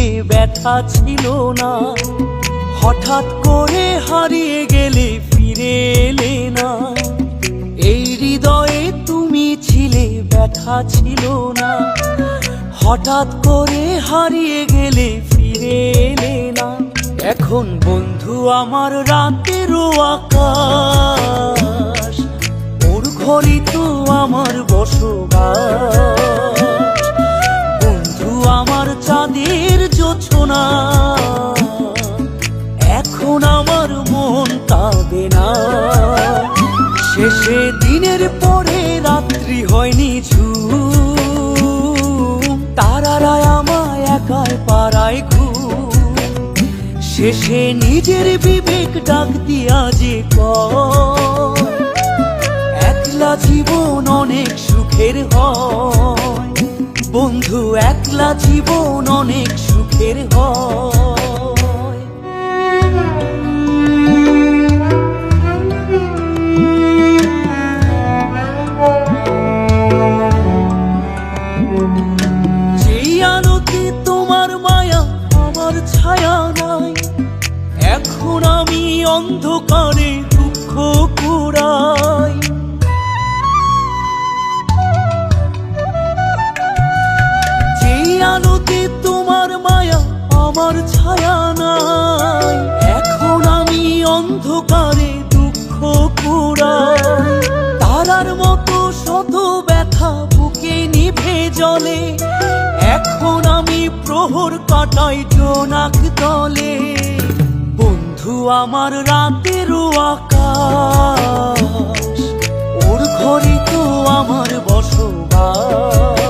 ছিলে ব্যথা ছিল না, হঠাৎ করে হারিয়ে গেলে ফিরে এলে না। এই হৃদয়ে তুমি ছিলে, ব্যথা ছিল না। হঠাৎ করে হারিয়ে গেলে ফিরে এলে না। এখন বন্ধু, আমার রাতেরও আকাশ ওর ঘরই তো আমার বসবাস। বন্ধু, আমার চাঁদের জোছনা এখন আমার মন কাঁদে না। শেষে দিনের পরে রাত্রি হয়নি ঝুম। তারারায় আমায় একাই পাড়ায় ঘুম। শেষে নিজের বিবেক ডাক দিয়া যে কয় একলা জীবন অনেক সুখের হয়। বন্ধু, একলা জীবন অনেক সুখের হয়। যেই আলোতে তোমার মায়া আমার ছায়া নাই এখন আমি অন্ধকারে দুঃখ ছায়া নাই। এখন আমি অন্ধকারে দুঃখ কুড়াই। তারার মতো শত ব্যথা বুকে নিভে জলে। এখন আমি প্রহর কাটাই জোনাক তলে। বন্ধু, আমার রাতেরও আকাশ। ওর ঘরে তো আমার বসবাস।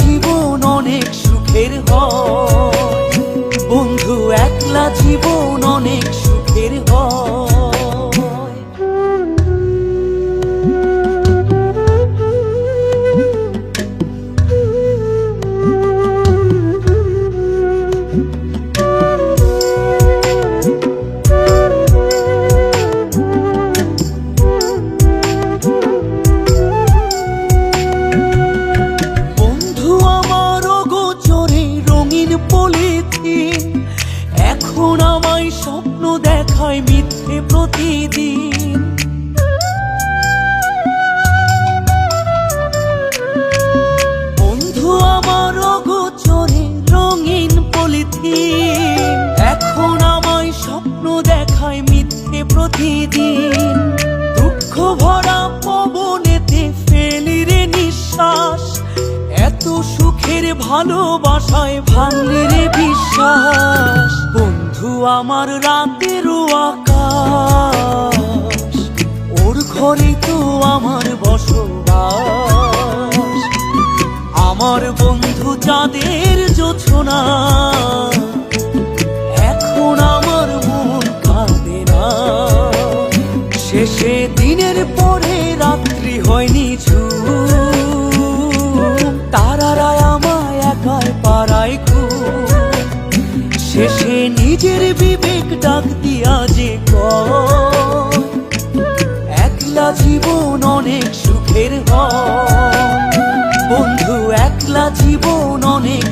জীবন অনেক সুখের হয়। বন্ধু একলা জীবন অনেক দেখায় মিথ্যে প্রতিদিন। দুঃখ ভরা পবনেতে ফেলি রে নিঃশ্বাস। এত সুখের ভালোবাসায় ভাঙলি রে বিশ্বাস। বন্ধু, আমার রাতেরও আকাশ। ওর ঘরে তো আমার বসবাস। আমার বন্ধু চাঁদের জোছনা। আমায় একাই ঘুম শেষে নিজের বিবেক ডাক দিয়া যে ক একলা জীবন অনেক সুখের বন্ধু, একলা জীবন অনেক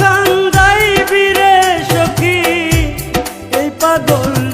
কত কান্দাইবি রে সখী এই পাগলটারে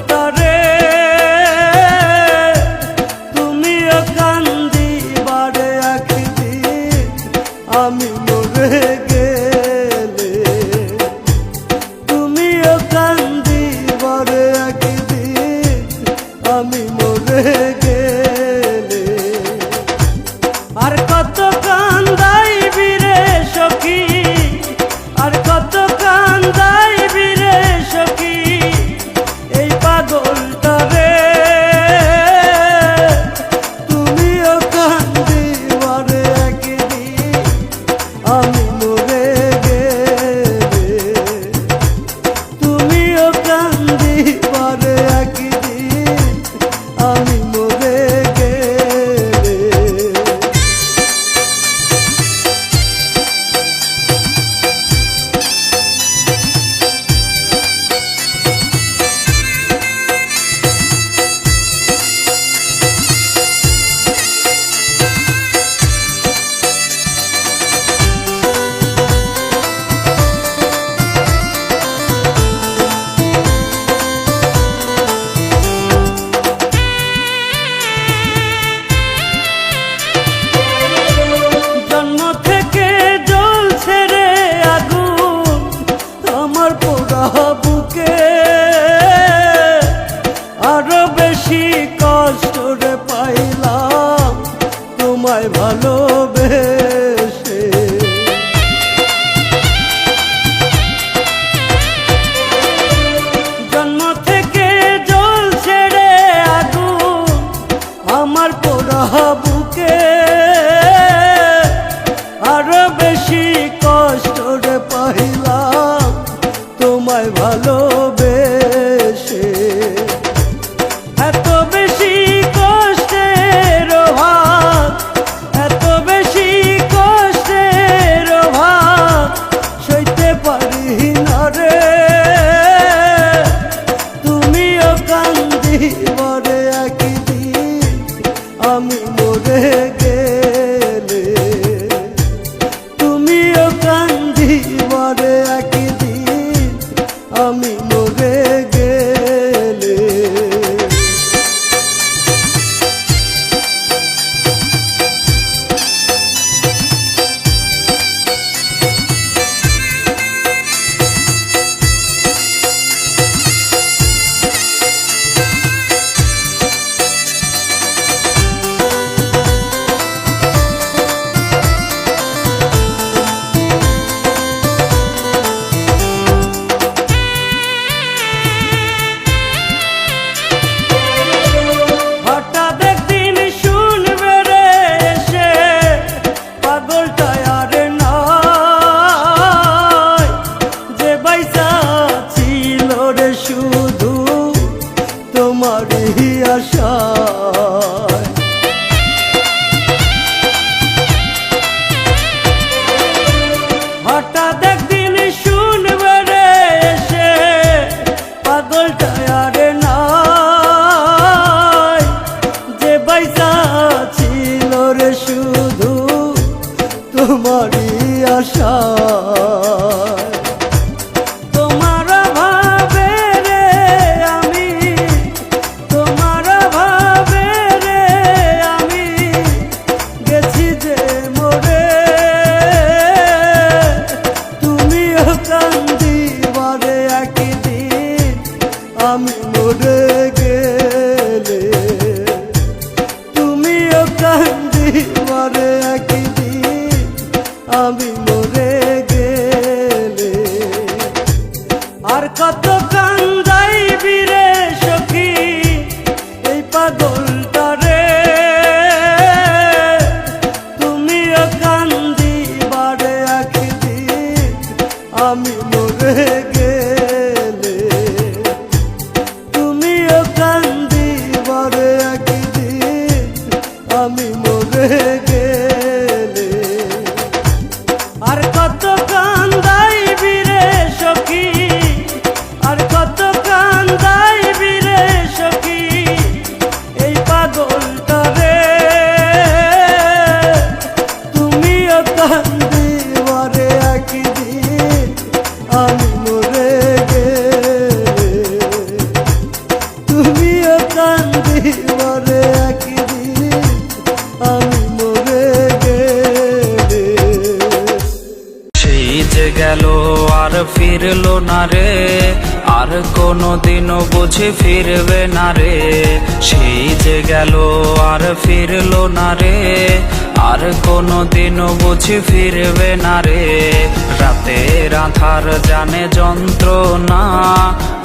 গেল আর ফিরলো না রে। আর কোনো দিনও বুঝি ফিরবে না রে। সেই যে গেল আর ফিরলো না রে। আর কোনো দিনও বুঝি ফিরবে না রে। রাতের আধার জানে যন্ত্রণা,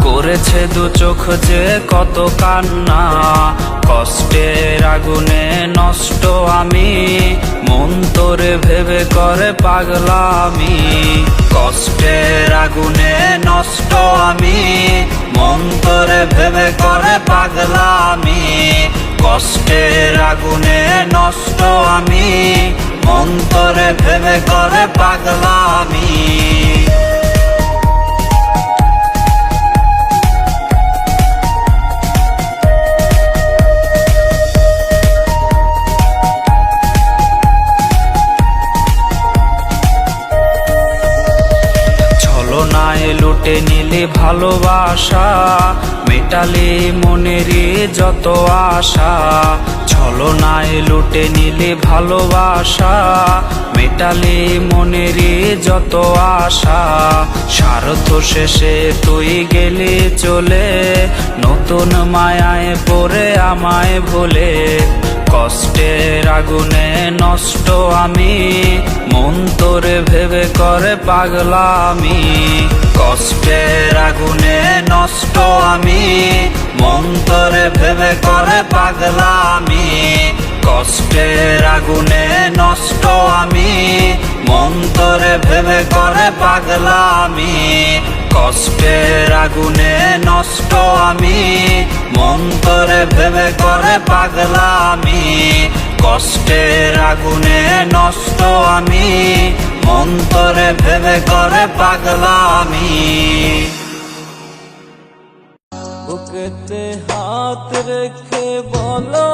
করেছে দু চোখ যে কত কান্না। কষ্টের আগুনে নষ্ট আমি, মন তোরে ভেবে করে পাগলা আমি কষ্টের আগুনে নষ্ট আমি, মন তোরে ভেবে করে পাগলা আমি কষ্টের আগুনে নষ্ট আমি, মন তোরে ভেবে করে পাগলা লুটে নিলি ভালোবাসা, মেটালি মনেরই যত আশা। ছলনায় লুটে নিলে ভালোবাসা, মেটালি মনেরই যত আশা। সারথ শেষে তুই গেলে চলে, নতুন মায়ায় পড়ে আমায় ভুলে। কষ্টের আগুনে নষ্ট আমি, মন তোরে ভেবে করে পাগলা আমি কষ্টের আগুনে নষ্ট আমি, মন তোরে ভেবে করে পাগলা আমি কষ্টের আগুনে নষ্ট আমি, মন তোরে ভেবে করে পাগলা আমি কষ্টের আগুনে নষ্ট আমি মন তোরে ভেবে করে পাগলা কষ্টের আগুনে নষ্ট আমি মন তোরে ভেবে করে পাগলা আমি বুকেতে হাত রেখে বলো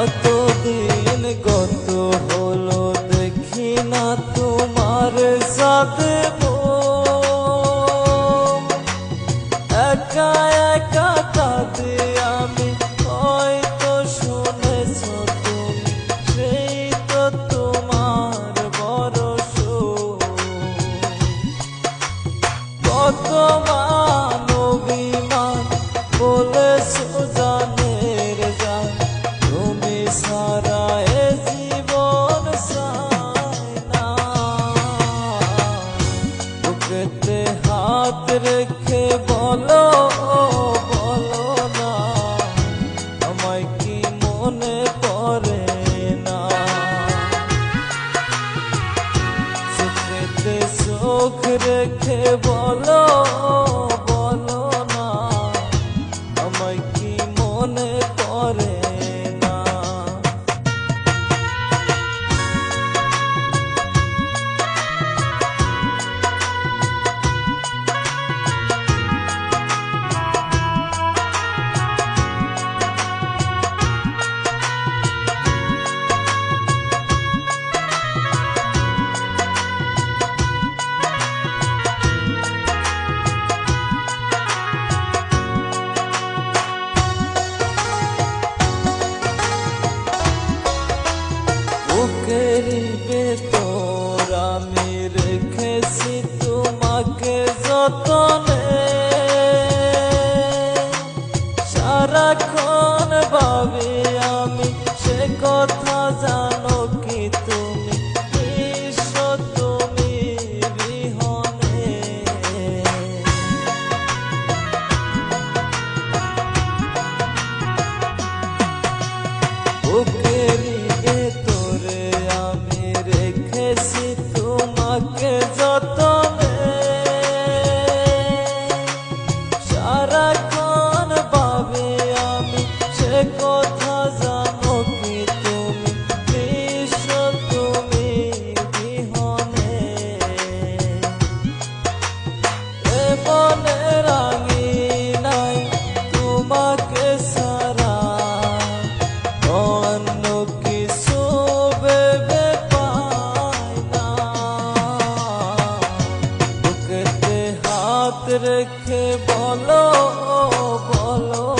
কত দিন গত হলো দেখি না তোমার সাথে। रात रेखा রেখে বলো বলো।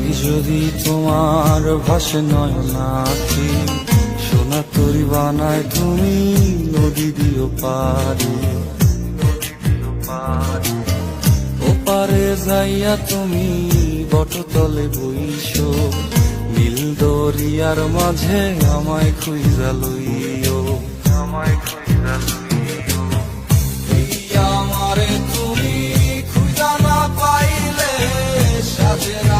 আজ যদি তোমার ভাসে নয় নাকি সোনা তরি বানায় তুমি নদী দিও পারি ওপারে যাইয়া তুমি বটতলে বইছো নীল দরিয়ার মাঝে আমায় খুঁজা লইও, আমায় খুঁজা আমারে তুমি খুঁজা না পাইলে সাজেরা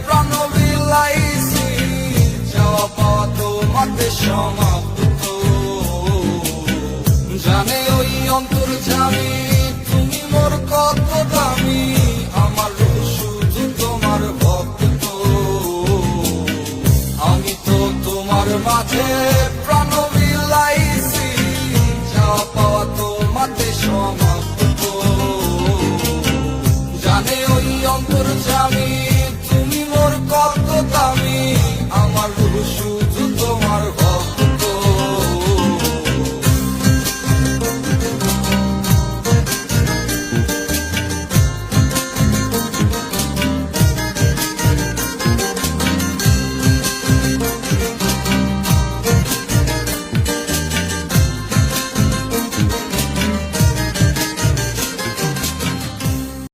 হতে সমাপ্ত। জানে ওই অন্তর জানি, তুমি মোর কত দামি। আমার শুধু তোমার ভক্ত। আমি তো তোমার মাঝে